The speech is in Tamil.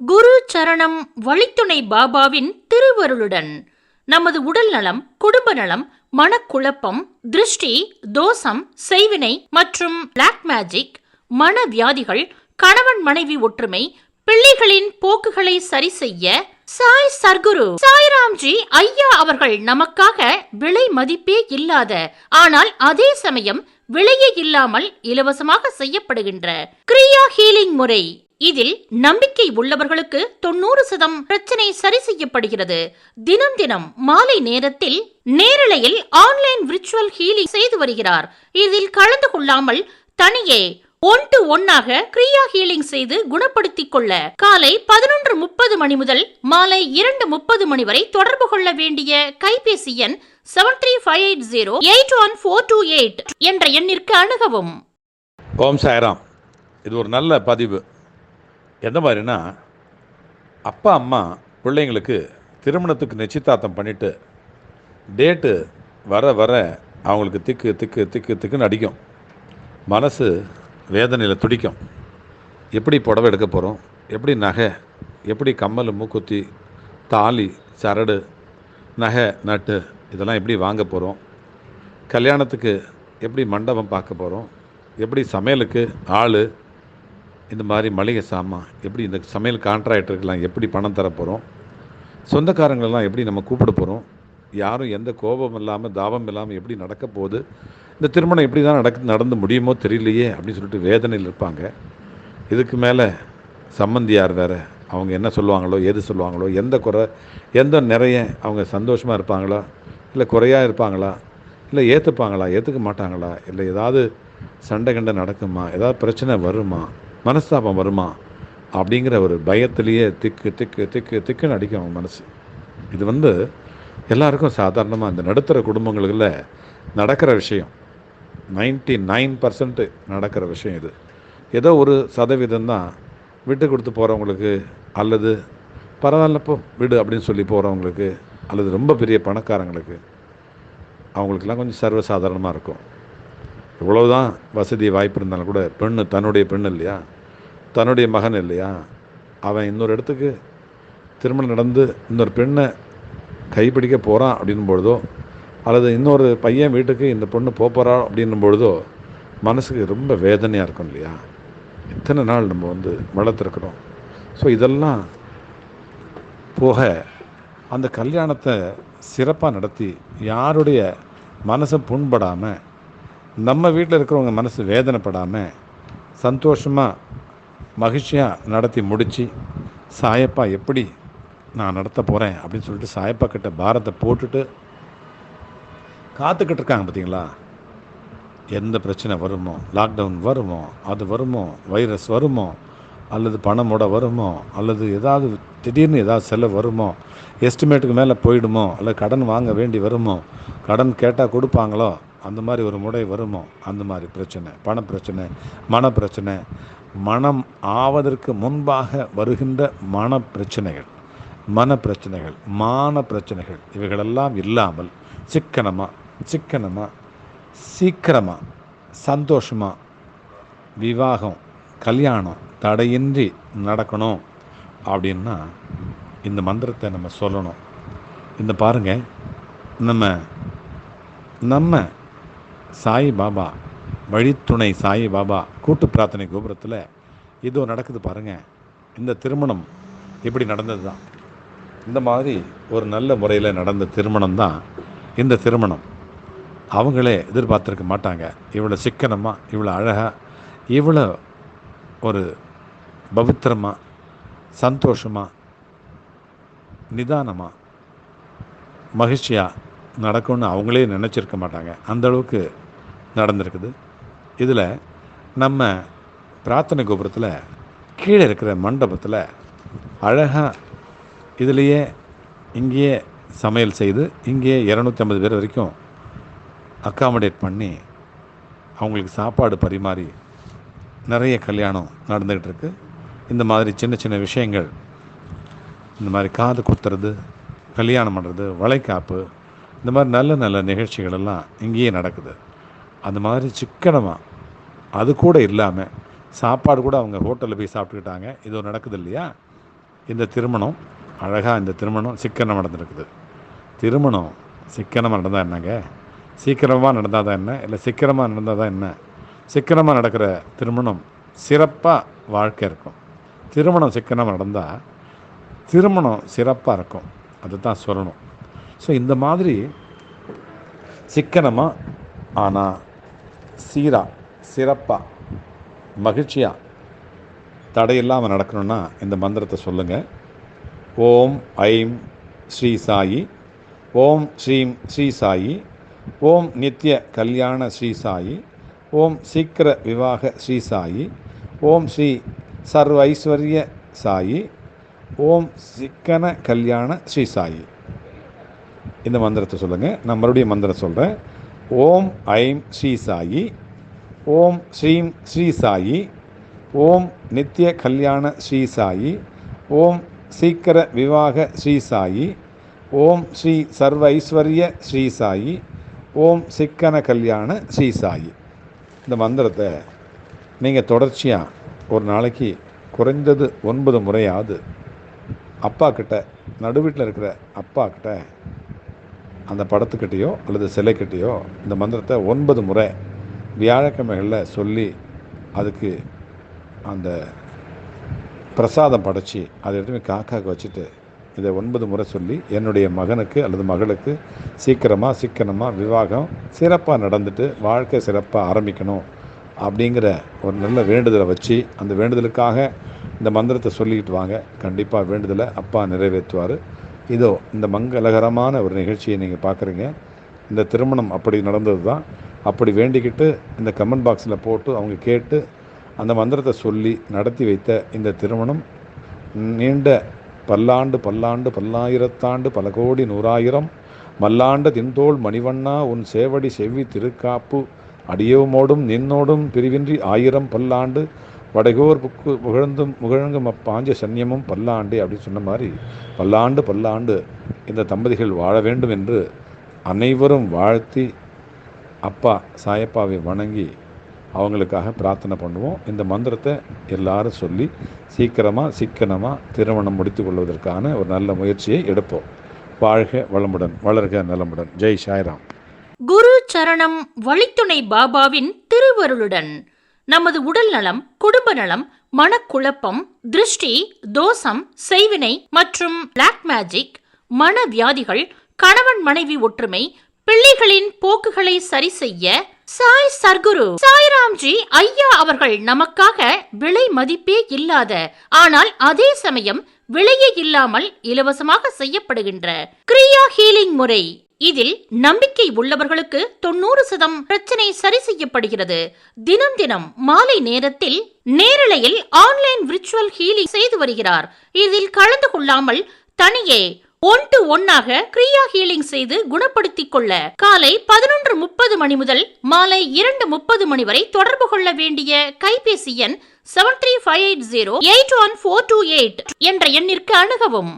குரு சரணம் வழித்துணை பாபாவின் திருவருளுடன். நமது உடல் நலம் குடும்ப நலம் மனக்குழப்பம் திருஷ்டி தோஷம் செய்வினை மற்றும் பிளாக் மேஜிக் மன வியாதிகள் கணவன் மனைவி ஒற்றுமை பிள்ளைகளின் போக்குகளை சரி செய்ய சாய் சர்க்குரு சாய்ராம்ஜி ஐயா அவர்கள் நமக்காக விலை மதிப்பே இல்லாத ஆனால் அதே சமயம் விலையே இல்லாமல் இலவசமாக செய்யப்படுகின்ற கிரியா ஹீலிங் முறை. இதில் நம்பிக்கை உள்ளவர்களுக்கு தொண்ணூறு சதம் பிரச்சனை சரி செய்யப்படுகிறது. தினம் தினம் மாலை நேரத்தில் நேரலையில் ஆன்லைன் விர்ச்சுவல் ஹீலிங் செய்து வருகிறார். இதில் கலந்து கொள்ளாமல் தனியே ஒன் டு ஒன்னாக கிரியா ஹீலிங் செய்து குணப்படுத்திக் கொள்ள காலை பதினொன்று முப்பது மணி முதல் மாலை இரண்டு முப்பது மணி வரை தொடர்பு கொள்ள வேண்டிய கைபேசி எண் seven three five eight zero eight one four two eight என்ற எண்ணிற்கு அணுகவும். ஓம் சாய்ராம். இது ஒரு நல்ல பதிவு. எந்த மாதிரினா அப்பா அம்மா பிள்ளைங்களுக்கு திருமணத்துக்கு நிச்சயதார்த்தம் பண்ணிவிட்டு டேட்டு வர வர அவங்களுக்கு திக்கு திக்கு திக்கு திக்குன்னு அடிக்கும். மனசு வேதனையில் துடிக்கும். எப்படி புடவை எடுக்க போகிறோம் எப்படி நகை? எப்படி கம்மல் மூக்குத்தி தாலி சரடு நகை நட்டு இதெல்லாம் எப்படி வாங்க போகிறோம் கல்யாணத்துக்கு எப்படி மண்டபம் பார்க்க போகிறோம் எப்படி சமையலுக்கு ஆள்? இந்த மாதிரி மளிகை சாமான் எப்படி இந்த சமையல் கான்ட்ராக்டருக்கெல்லாம் எப்படி பணம் தர போகிறோம் சொந்தக்காரங்களெல்லாம் எப்படி நம்ம கூப்பிட போகிறோம் யாரும் எந்த கோபம் இல்லாமல் தாபம் இல்லாமல் எப்படி நடக்க போகுது? இந்த திருமணம் எப்படி தான் நடக்க நடந்து முடியுமோ தெரியலையே அப்படின்னு சொல்லிட்டு வேதனையில் இருப்பாங்க. இதுக்கு மேலே சம்மந்தியார் வேறு அவங்க என்ன சொல்லுவாங்களோ எது சொல்லுவாங்களோ எந்த குறை எந்த நிறைய அவங்க சந்தோஷமாக இருப்பாங்களா? இல்லை குறையாக இருப்பாங்களா? இல்லை ஏற்றுப்பாங்களா ஏற்றுக்க மாட்டாங்களா? இல்லை ஏதாவது சண்டை கண்டை நடக்குமா? ஏதாவது பிரச்சனை வருமா? மனஸ்தாபம் வருமா? அப்படிங்கிற ஒரு பயத்திலேயே திக்கு திக்கு திக்கு திக்குன்னு அடிக்கும் அவங்க மனசு. இது வந்து எல்லாருக்கும் சாதாரணமாக இந்த நடுத்தர குடும்பங்களுக்குள்ள நடக்கிற விஷயம். நைன்டி நைன் பர்சன்ட்டு நடக்கிற விஷயம் இது. ஏதோ ஒரு சதவீதம் தான் விட்டு கொடுத்து போகிறவங்களுக்கு அல்லது பரவாயில்லப்போ விடு அப்படின்னு சொல்லி போகிறவங்களுக்கு அல்லது ரொம்ப பெரிய பணக்காரங்களுக்கு அவங்களுக்கெல்லாம் கொஞ்சம் சர்வசாதாரணமாக இருக்கும். இவ்வளவுதான் வசதி வாய்ப்பு இருந்தாலும் கூட பெண்ணு தன்னுடைய பெண் இல்லையா? தன்னுடைய மகன் இல்லையா? அவன் இன்னொரு இடத்துக்கு திருமணம் நடந்து இன்னொரு பெண்ணை கைப்பிடிக்க போகிறான் அப்படின்னும் பொழுதோ அல்லது இன்னொரு பையன் வீட்டுக்கு இந்த பொண்ணு போக போகிறா அப்படின்னும் பொழுதோ மனசுக்கு ரொம்ப வேதனையாக இருக்கும் இல்லையா? இத்தனை நாள் நம்ம வந்து வளர்த்துருக்குறோம். ஸோ இதெல்லாம் போக அந்த கல்யாணத்தை சிறப்பாக நடத்தி யாருடைய மனசை புண்படாமல் நம்ம வீட்டில் இருக்கிறவங்க மனசு வேதனைப்படாமல் சந்தோஷமாக மகிழ்ச்சியாக நடத்தி முடித்து சாயப்பா எப்படி நான் நடத்த போகிறேன் அப்படின்னு சொல்லிட்டு சாயப்பா கிட்ட பாரத்தை போட்டுட்டு காத்துக்கிட்டு இருக்காங்க பார்த்தீங்களா எந்த பிரச்சனை வருமோ லாக்டவுன் வருமோ அது வருமோ வைரஸ் வருமோ அல்லது பணமோட வருமோ அல்லது ஏதாவது திடீர்னு ஏதாவது செலவு வருமோ எஸ்டிமேட்டுக்கு மேலே போயிடுமோ அல்லது கடன் வாங்க வேண்டி வருமோ கடன் கேட்டால் கொடுப்பாங்களோ அந்த மாதிரி ஒரு முறை வருமோ அந்த மாதிரி பிரச்சனை பண பிரச்சனை மன பிரச்சனை மனம் ஆவதற்கு முன்பாக வருகின்ற மன பிரச்சனைகள் மன பிரச்சனைகள் மான பிரச்சனைகள் இவைகளெல்லாம் இல்லாமல் சிக்கனமாக சிக்கனமாக சீக்கிரமாக சந்தோஷமாக விவாகம் கல்யாணம் தடையின்றி நடக்கணும் அப்படின்னா இந்த மந்திரத்தை நம்ம சொல்லணும். இந்த பாருங்க நம்ம நம்ம சாய் பாபா வழித்துணை சாய் பாபா கூட்டு பிரார்த்தனை கோபுரத்தில் இதோ நடக்குது பாருங்கள் இந்த திருமணம் இப்படி நடந்தது தான் இந்த மாதிரி ஒரு நல்ல முறையில் நடந்த திருமணம் தான் இந்த திருமணம். அவங்களே எதிர்பார்த்துருக்க மாட்டாங்க. இவ்வளோ சிக்கனமாக இவ்வளோ அழகாக இவ்வளோ ஒரு பவித்திரமாக சந்தோஷமாக நிதானமாக மகிழ்ச்சியாக நடக்கும்னு அவங்களே நினச்சிருக்க மாட்டாங்க. அந்தளவுக்கு நடந்திருக்குது. இதில் நம்ம பிரார்த்தனை கோபுரத்தில் கீழே இருக்கிற மண்டபத்தில் அழகாக இதுலேயே இங்கேயே சமையல் செய்து இங்கேயே இரநூத்தி ஐம்பது பேர் வரைக்கும் அக்காமடேட் பண்ணி அவங்களுக்கு சாப்பாடு பரிமாறி நிறைய கல்யாணம் நடந்துக்கிட்டு இருக்கு. இந்த மாதிரி சின்ன சின்ன விஷயங்கள் இந்த மாதிரி காது குத்துறது கல்யாணம் பண்ணுறது வளைக்காப்பு இந்த மாதிரி நல்ல நல்ல நிகழ்ச்சிகள் எல்லாம் இங்கேயே நடக்குது. அந்த மாதிரி சிக்கனமாக அது கூட இல்லாமல் சாப்பாடு கூட அவங்க ஹோட்டலில் போய் சாப்பிட்டுக்கிட்டாங்க. இது நடக்குது இல்லையா? இந்த திருமணம் அழகாக இந்த திருமணம் சிக்கனம் நடந்திருக்குது. திருமணம் சிக்கனமாக நடந்தால் என்னங்க? சீக்கிரமாக நடந்தால் தான் என்ன? இல்லை சீக்கிரமாக நடந்தால் தான் என்ன? சிக்கனமாக நடக்கிற திருமணம் சிறப்பாக வாழ்க்கை இருக்கும். திருமணம் சிக்கனமாக நடந்தால் திருமணம் சிறப்பாக இருக்கும். அதுதான் சொல்லணும். ஸோ இந்த மாதிரி சிக்கனமாக ஆனால் சீராக சிறப்பாக மகிழ்ச்சியாக தடையில்லாமல் நடக்கணும்னா இந்த மந்திரத்தை சொல்லுங்கள் ஓம் ஐம் ஸ்ரீ சாயி ஓம் ஸ்ரீம் ஸ்ரீ சாயி ஓம் நித்ய கல்யாண ஸ்ரீ சாயி ஓம் சீக்கிர விவாக ஸ்ரீ சாயி ஓம் ஸ்ரீ சர்வ ஐஸ்வர்ய சாயி ஓம் சிக்கன கல்யாண ஸ்ரீ சாயி. இந்த மந்திரத்தை சொல்லுங்கள் நான் மறுபடியும் மந்திரம் சொல்கிறேன் ஓம் ஐம் ஸ்ரீ சாயி ஓம் ஸ்ரீம் ஸ்ரீ சாயி ஓம் நித்ய கல்யாண ஸ்ரீ சாயி ஓம் சீக்கிர விவாக ஸ்ரீ சாயி ஓம் ஸ்ரீ சர்வ ஐஸ்வர்ய ஸ்ரீ சாயி ஓம் சிக்கன கல்யாண ஸ்ரீ சாயி. இந்த மந்திரத்தை நீங்கள் தொடர்ச்சியாக ஒரு நாளைக்கு குறைந்தது ஒன்பது முறையாவது அப்பா கிட்ட நடுவீட்டில் இருக்கிற அப்பா கிட்ட அந்த படத்துக்கிட்டேயோ அல்லது சிலைக்கிட்டேயோ இந்த மந்திரத்தை ஒன்பது முறை வியாழக்கிழமைகளில் சொல்லி அதுக்கு அந்த பிரசாதம் படைச்சி அதை எடுத்து காக்காவுக்கு வச்சுட்டு இதை ஒன்பது முறை சொல்லி என்னுடைய மகனுக்கு அல்லது மகளுக்கு சீக்கிரமாக சிக்கனமாக விவாகம் சிறப்பாக நடந்துட்டு வாழ்க்கை சிறப்பாக ஆரம்பிக்கணும் அப்படிங்கிற ஒரு நல்ல வேண்டுதலை வச்சு அந்த வேண்டுதலுக்காக இந்த மந்திரத்தை சொல்லிக்கிட்டு வாங்க. கண்டிப்பாக வேண்டுதலை அப்பா நிறைவேற்றுவார். இதோ இந்த மங்களகரமான ஒரு நிகழ்ச்சியை நீங்கள் பார்க்குறீங்க இந்த திருமணம் அப்படி நடந்தது தான் அப்படி வேண்டிக்கிட்டு இந்த கமெண்ட் பாக்ஸில் போட்டு அவங்க கேட்டு அந்த மந்திரத்தை சொல்லி நடத்தி வைத்த இந்த திருமணம் நீண்ட பல்லாண்டு பல்லாண்டு பல்லாயிரத்தாண்டு பல கோடி நூறாயிரம் மல்லாண்ட தின்தோள் மணிவண்ணா உன் சேவடி செவ்வி திருக்காப்பு அடியோமோடும் நின்னோடும் பிரிவின்றி ஆயிரம் பல்லாண்டு வடகோர் புக்கு புகழ்ந்தும் முகழங்கும் அப்பாஞ்ச சன்னியமும் பல்லாண்டு அப்படின்னு சொன்ன மாதிரி பல்லாண்டு பல்லாண்டு இந்த தம்பதிகள் வாழ வேண்டும் என்று அனைவரும் வாழ்த்தி அப்பா சாயப்பாவை வணங்கி அவங்களுக்காக பிரார்த்தனை பண்ணுவோம். இந்த மந்திரத்தை எல்லாரும் சொல்லி சீக்கிரமாக சிக்கனமாக திருமணம் முடித்து கொள்வதற்கான ஒரு நல்ல முயற்சியை எடுப்போம். வாழ்க வளமுடன் வளர்க நலமுடன். ஜெய் சாய்ராம். குரு சரணம் வழித்துணை பாபாவின் திருவருளுடன். நமது உடல் நலம் குடும்ப நலம் மனக்குழப்பம் திருஷ்டி தோஷம் செய்வினை மற்றும் பிளாக் மேஜிக் மன வியாதிகள் கணவன் மனைவி ஒற்றுமை பிள்ளைகளின் போக்குகளை சரி செய்ய சாய் சர்க்குரு சாய்ராம்ஜி ஐயா அவர்கள் நமக்காக விலை மதிப்பே இல்லாத ஆனால் அதே சமயம் விலையே இல்லாமல் இலவசமாக செய்யப்படுகின்ற கிரியா ஹீலிங் முறை. இதில் நம்பிக்கை உள்ளவர்களுக்கு தொண்ணூறு சதம் பிரச்சனை சரி செய்யப்படுகிறது. தினம் தினம் மாலை நேரத்தில் நேரலையில் ஆன்லைன் விர்ச்சுவல் ஹீலிங் செய்து வருகிறார். இதில் கலந்து கொள்ளாமல் தனியே ஒன் டு ஒன்னாக கிரியா ஹீலிங் செய்து குணப்படுத்திக் கொள்ள காலை பதினொன்று முப்பது மணி முதல் மாலை இரண்டு முப்பது மணி வரை தொடர்பு கொள்ள வேண்டிய கைபேசி எண் seven three five eight zero eight one four two eight என்ற எண்ணிற்கு அணுகவும்.